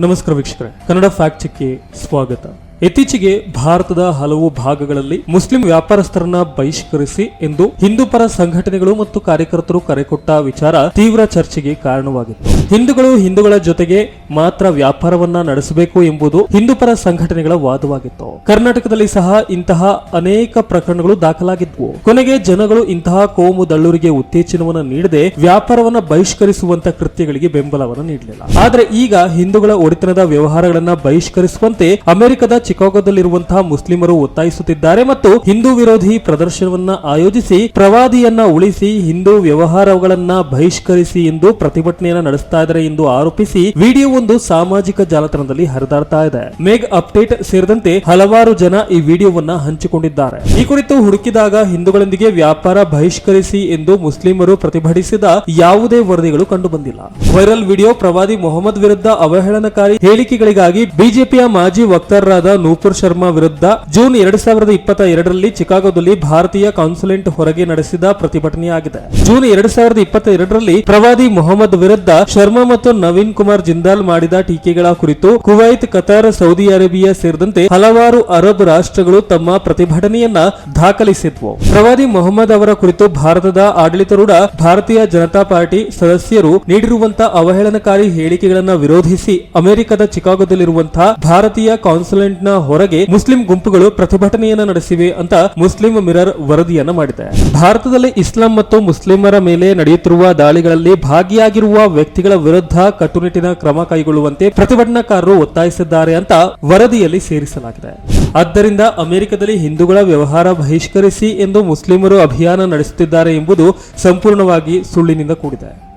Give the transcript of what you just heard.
ನಮಸ್ಕಾರ ವೀಕ್ಷಕರೇ. ಕನ್ನಡ ಫ್ಯಾಕ್ಟ್ ಚೆಕ್ಗೆ ಸ್ವಾಗತ. ಇತ್ತೀಚೆಗೆ ಭಾರತದ ಹಲವು ಭಾಗಗಳಲ್ಲಿ ಮುಸ್ಲಿಂ ವ್ಯಾಪಾರಸ್ಥರನ್ನ ಬಹಿಷ್ಕರಿಸಿ ಎಂದು ಹಿಂದೂ ಪರ ಸಂಘಟನೆಗಳು ಮತ್ತು ಕಾರ್ಯಕರ್ತರು ಕರೆಕೊಟ್ಟ ವಿಚಾರ ತೀವ್ರ ಚರ್ಚೆಗೆ ಕಾರಣವಾಗಿತ್ತು. ಹಿಂದೂಗಳು ಹಿಂದೂಗಳ ಜೊತೆಗೆ ಮಾತ್ರ ವ್ಯಾಪಾರವನ್ನ ನಡೆಸಬೇಕು ಎಂಬುದು ಹಿಂದೂ ಪರ ಸಂಘಟನೆಗಳ ವಾದವಾಗಿತ್ತು. ಕರ್ನಾಟಕದಲ್ಲಿ ಸಹ ಇಂತಹ ಅನೇಕ ಪ್ರಕರಣಗಳು ದಾಖಲಾಗಿದ್ವು. ಕೊನೆಗೆ ಜನಗಳು ಇಂತಹ ಕೋಮು ದಳ್ಳೂರಿಗೆ ಉತ್ತೇಜನವನ್ನು ನೀಡದೆ ವ್ಯಾಪಾರವನ್ನ ಬಹಿಷ್ಕರಿಸುವಂತ ಕೃತ್ಯಗಳಿಗೆ ಬೆಂಬಲವನ್ನು ನೀಡಲಿಲ್ಲ. ಆದ್ರೆ ಈಗ ಹಿಂದೂಗಳ ಒಡೆತನದ ವ್ಯವಹಾರಗಳನ್ನ ಬಹಿಷ್ಕರಿಸುವಂತೆ ಅಮೆರಿಕದ ಚಿಕಾಗೋದಲ್ಲಿರುವಂತಹ ಮುಸ್ಲಿಮರು ಒತ್ತಾಯಿಸುತ್ತಿದ್ದಾರೆ ಮತ್ತು ಹಿಂದೂ ವಿರೋಧಿ ಪ್ರದರ್ಶನವನ್ನ ಆಯೋಜಿಸಿ ಪ್ರವಾದಿಯನ್ನ ಉಳಿಸಿ ಹಿಂದೂ ವ್ಯವಹಾರಗಳನ್ನ ಬಹಿಷ್ಕರಿಸಿ ಎಂದು ಪ್ರತಿಭಟನೆಯನ್ನ ನಡೆಸ್ತಾ ಇದ್ದಾರೆ ಎಂದು ಆರೋಪಿಸಿ ವಿಡಿಯೋ ಒಂದು ಸಾಮಾಜಿಕ ಜಾಲತಾಣದಲ್ಲಿ ಹರಿದಾಡ್ತಾ ಇದೆ. ಮೇಗ್ ಅಪ್ಡೇಟ್ ಸೇರಿದಂತೆ ಹಲವಾರು ಜನ ಈ ವಿಡಿಯೋವನ್ನ ಹಂಚಿಕೊಂಡಿದ್ದಾರೆ. ಈ ಕುರಿತು ಹುಡುಕಿದಾಗ ಹಿಂದೂಗಳೊಂದಿಗೆ ವ್ಯಾಪಾರ ಬಹಿಷ್ಕರಿಸಿ ಎಂದು ಮುಸ್ಲಿಮರು ಪ್ರತಿಭಟಿಸಿದ ಯಾವುದೇ ವರದಿಗಳು ಕಂಡುಬಂದಿಲ್ಲ. ವೈರಲ್ ವಿಡಿಯೋ ಪ್ರವಾದಿ ಮೊಹಮ್ಮದ್ ವಿರುದ್ಧ ಅವಹೇಳನಕಾರಿ ಹೇಳಿಕೆಗಳಿಗಾಗಿ ಬಿಜೆಪಿಯ ಮಾಜಿ ವಕ್ತಾರರಾದ ನೂಪುರ್ ಶರ್ಮಾ ವಿರುದ್ಧ ಜೂನ್ ಎರಡ್ ಸಾವಿರದ ಇಪ್ಪತ್ತ ಎರಡರಲ್ಲಿ ಚಿಕಾಗೋದಲ್ಲಿ ಭಾರತೀಯ ಕಾನ್ಸುಲೆಂಟ್ ಹೊರಗೆ ನಡೆಸಿದ ಪ್ರತಿಭಟನೆಯಾಗಿದೆ. ಜೂನ್ ಎರಡ್ ಸಾವಿರದ ಇಪ್ಪತ್ತ ಎರಡರಲ್ಲಿ ಪ್ರವಾದಿ ಮೊಹಮ್ಮದ್ ವಿರುದ್ಧ ಶರ್ಮಾ ಮತ್ತು ನವೀನ್ ಕುಮಾರ್ ಜಿಂದಾಲ್ ಮಾಡಿದ ಟೀಕೆಗಳ ಕುರಿತು ಕುವೈತ್, ಕತಾರ್, ಸೌದಿ ಅರೇಬಿಯಾ ಸೇರಿದಂತೆ ಹಲವಾರು ಅರಬ್ ರಾಷ್ಟ್ರಗಳು ತಮ್ಮ ಪ್ರತಿಭಟನೆಯನ್ನ ದಾಖಲಿಸಿದ್ವು. ಪ್ರವಾದಿ ಮೊಹಮ್ಮದ್ ಅವರ ಕುರಿತು ಭಾರತದ ಆಡಳಿತಾರೂಢ ಭಾರತೀಯ ಜನತಾ ಪಾರ್ಟಿ ಸದಸ್ಯರು ನೀಡಿರುವಂತಹ ಅವಹೇಳನಕಾರಿ ಹೇಳಿಕೆಗಳನ್ನ ವಿರೋಧಿಸಿ ಅಮೆರಿಕದ ಚಿಕಾಗೋದಲ್ಲಿರುವಂತಹ ಭಾರತೀಯ ಕಾನ್ಸುಲೇಟ್ನ ಹೊರಗೆ ಮುಸ್ಲಿಂ ಗುಂಪುಗಳು ಪ್ರತಿಭಟನೆಯನ್ನ ನಡೆಸಿವೆ ಅಂತ ಮುಸ್ಲಿಂ ಮಿರರ್ ವರದಿಯನ್ನ ಮಾಡಿದೆ. ಭಾರತದಲ್ಲಿ ಇಸ್ಲಾಂ ಮತ್ತು ಮುಸ್ಲಿಮರ ಮೇಲೆ ನಡೆಯುತ್ತಿರುವ ದಾಳಿಗಳಲ್ಲಿ ಭಾಗಿಯಾಗಿರುವ ವ್ಯಕ್ತಿಗಳ ವಿರುದ್ಧ ಕಟ್ಟುನಿಟ್ಟಿನ ಕ್ರಮ ಕೈಗೊಳ್ಳುವಂತೆ ಪ್ರತಿಭಟನಾಕಾರರು ಒತ್ತಾಯಿಸಿದ್ದಾರೆ ಅಂತ ವರದಿಯಲ್ಲಿ ಸೇರಿಸಲಾಗಿದೆ. ಆದ್ದರಿಂದ ಅಮೆರಿಕದಲ್ಲಿ ಹಿಂದೂಗಳ ವ್ಯವಹಾರ ಬಹಿಷ್ಕರಿಸಿ ಎಂದು ಮುಸ್ಲಿಮರು ಅಭಿಯಾನ ನಡೆಸುತ್ತಿದ್ದಾರೆ ಎಂಬುದು ಸಂಪೂರ್ಣವಾಗಿ ಸುಳ್ಳಿನಿಂದ ಕೂಡಿದೆ.